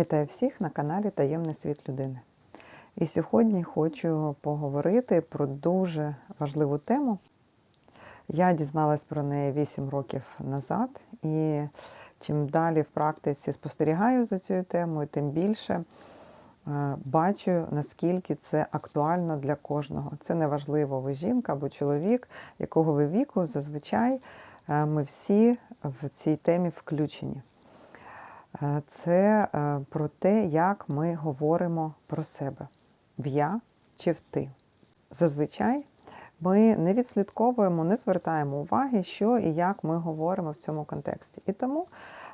Вітаю всіх на каналі Таємний світ людини. І сьогодні хочу поговорити про дуже важливу тему. Я дізналась про неї 8 років назад, і чим далі в практиці спостерігаю за цією темою, тим більше е, бачу, наскільки це актуально для кожного. Це не важливо, ви жінка або чоловік, якого ви віку, зазвичай е, ми всі в цій темі включені. Е, Це е, про те, як ми говоримо про себе в я чи в ти. Зазвичай ми не відслідковуємо, не звертаємо уваги, що і як ми говоримо в цьому контексті. І тому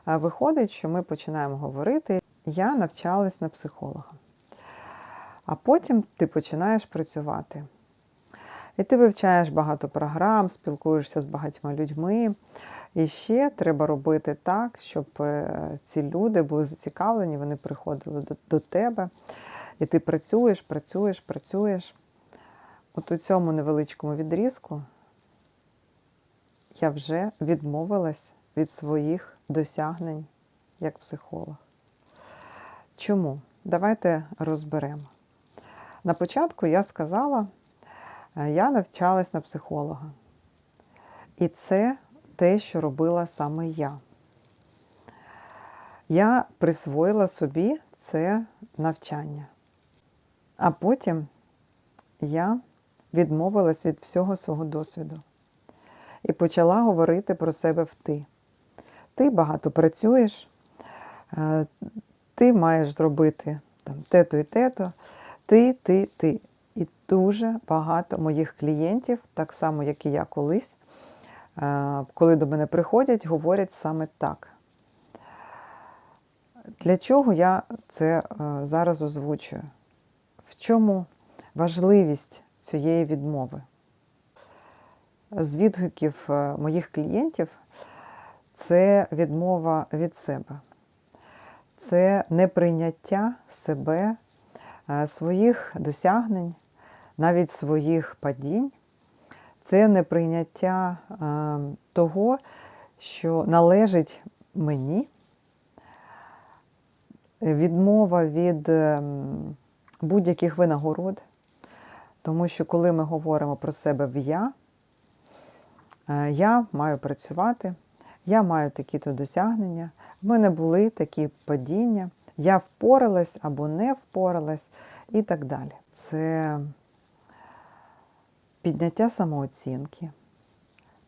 е, виходить, що ми починаємо говорити. Я навчалась на психолога. А потім ти починаєш працювати. І ти вивчаєш багато програм, спілкуєшся з багатьма людьми. І ще треба робити так, щоб е, ці люди були зацікавлені, вони приходили до, до тебе, і ти працюєш, працюєш, працюєш. От у цьому невеличкому відрізку я вже відмовилась від своїх досягнень як психолог. Чому? Давайте розберемо. На початку я сказала, е, я навчалась на психолога. І це те, що робила саме я. Я присвоїла собі це навчання. А потім я відмовилась від всього свого досвіду і почала говорити про себе в ти. Ти багато працюєш, е, ти маєш зробити там, те-то і те-то, ти, ти, ти. І дуже багато моїх клієнтів, так само, як і я колись, коли до мене приходять, говорять саме так. Для чого я це е, зараз озвучую? В чому важливість цієї відмови? З відгуків е, моїх клієнтів це відмова від себе, це неприйняття себе, е, своїх досягнень, навіть своїх падінь, це неприйняття того, що належить мені відмова від ем, будь-яких винагород. Тому що коли ми говоримо про себе в я, е, я маю працювати, я маю такі-то досягнення, в мене були такі падіння, я впоралась або не впоралась і так далі. Це підняття самооцінки.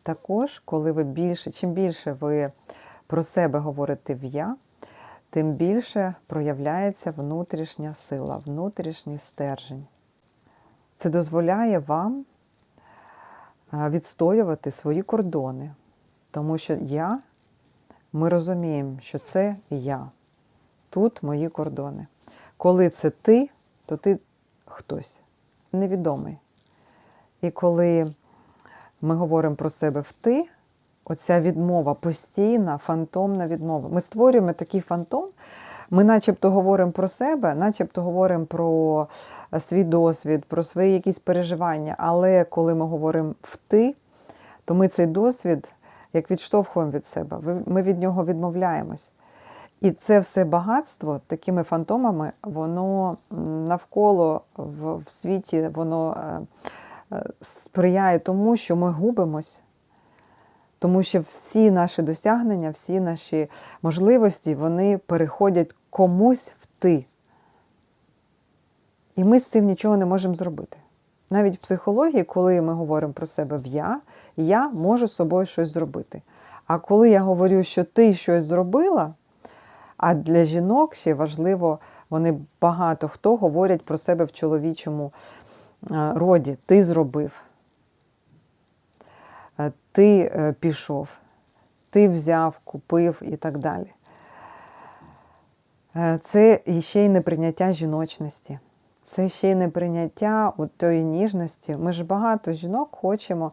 Також, коли ви більше, чим більше ви про себе говорите в я, тим більше проявляється внутрішня сила, внутрішній стержень. Це дозволяє вам відстоювати свої кордони, тому що я, ми розуміємо, що це я. Тут мої кордони. Коли це ти, то ти хтось невідомий. І коли ми говоримо про себе в ти, оця відмова постійна, фантомна відмова. Ми створюємо такий фантом, ми начебто говоримо про себе, начебто говоримо про свій досвід, про свої якісь переживання. Але коли ми говоримо в ти, то ми цей досвід як відштовхуємо від себе, ми від нього відмовляємось. І це все багатство такими фантомами, воно навколо в світі, воно е, сприяє тому, що ми губимось. Тому що всі наші досягнення, всі наші можливості, вони переходять комусь в ти. І ми з цим нічого не можемо зробити. Навіть в психології, коли ми говоримо про себе в я, я можу з собою щось зробити. А коли я говорю, що ти щось зробила, а для жінок ще важливо, вони багато хто говорять про себе в чоловічому роді. Ти зробив. Е, ти е, пішов, ти взяв, купив і так далі. Е, це ще й неприйняття жіночності, це ще й неприйняття у тої ніжності. Ми ж багато жінок хочемо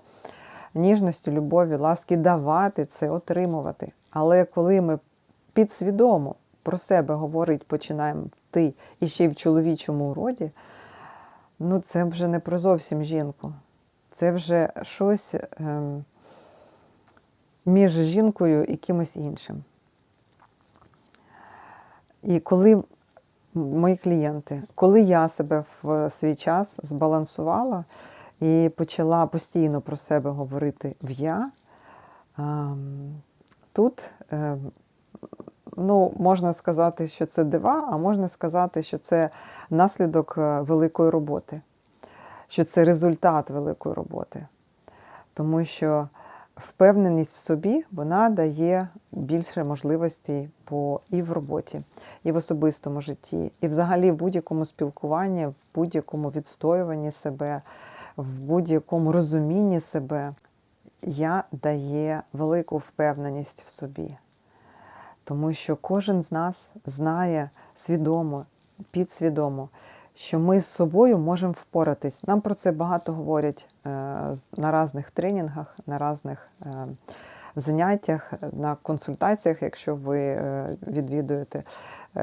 ніжності, любові, ласки давати це, отримувати. Але коли ми підсвідомо про себе говорити починаємо ти і ще й в чоловічому роді, ну це вже не про зовсім жінку. Це вже щось ем, між жінкою і кимось іншим. І коли мої клієнти, коли я себе в свій час збалансувала і почала постійно про себе говорити в я, ем, тут ем, ну, можна сказати, що це дива, а можна сказати, що це наслідок е, великої роботи, що це результат великої роботи. Тому що впевненість в собі вона дає більше можливостей по і в роботі, і в особистому житті, і взагалі в будь-якому спілкуванні, в будь-якому відстоюванні себе, в будь-якому розумінні себе. Я дає велику впевненість в собі. Тому що кожен з нас знає свідомо, підсвідомо, що ми з собою можемо впоратись. Нам про це багато говорять е, на різних тренінгах, на різних е, заняттях, на консультаціях, якщо ви е, відвідуєте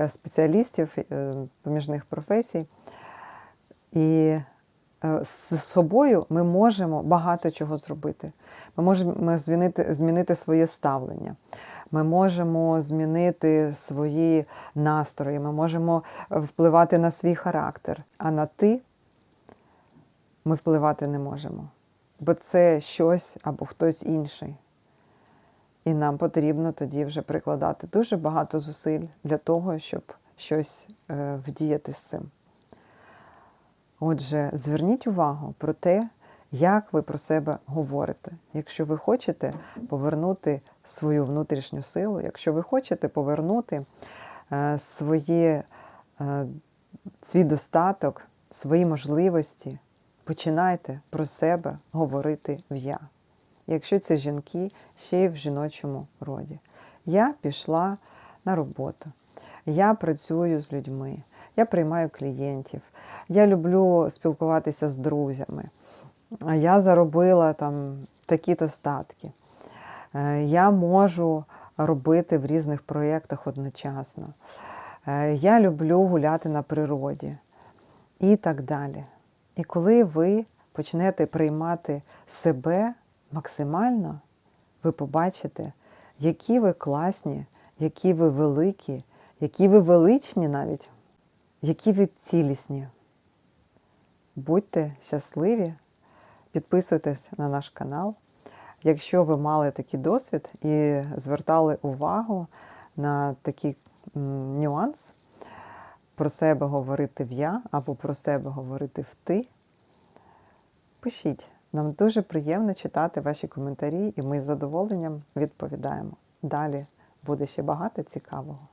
спеціалістів поміжних професій. І з собою ми можемо багато чого зробити. Ми можемо змінити, змінити своє ставлення. Ми можемо змінити свої настрої, ми можемо е, впливати на свій характер. А на ти ми впливати не можемо. Бо це щось або хтось інший. І нам потрібно тоді вже прикладати дуже багато зусиль для того, щоб щось е, вдіяти з цим. Отже, зверніть увагу про те, як ви про себе говорите. Якщо ви хочете повернути свою внутрішню силу, якщо ви хочете повернути е, своє, е, свій достаток, свої можливості, починайте про себе говорити в я. Якщо це жінки, ще й в жіночому роді. Я пішла на роботу, я працюю з людьми, я приймаю клієнтів, я люблю спілкуватися з друзями. Я заробила там такі-то статки. Е, Я можу робити в різних проєктах одночасно. Е, Я люблю гуляти на природі і так далі. І коли ви почнете приймати себе максимально, ви побачите, які ви класні, які ви великі, які ви величні навіть, які ви цілісні. Будьте щасливі, підписуйтесь на наш канал. Якщо ви мали такий досвід і звертали увагу на такий нюанс, про себе говорити в я або про себе говорити в ти, пишіть. Нам дуже приємно читати ваші коментарі, і ми з задоволенням відповідаємо. Далі буде ще багато цікавого.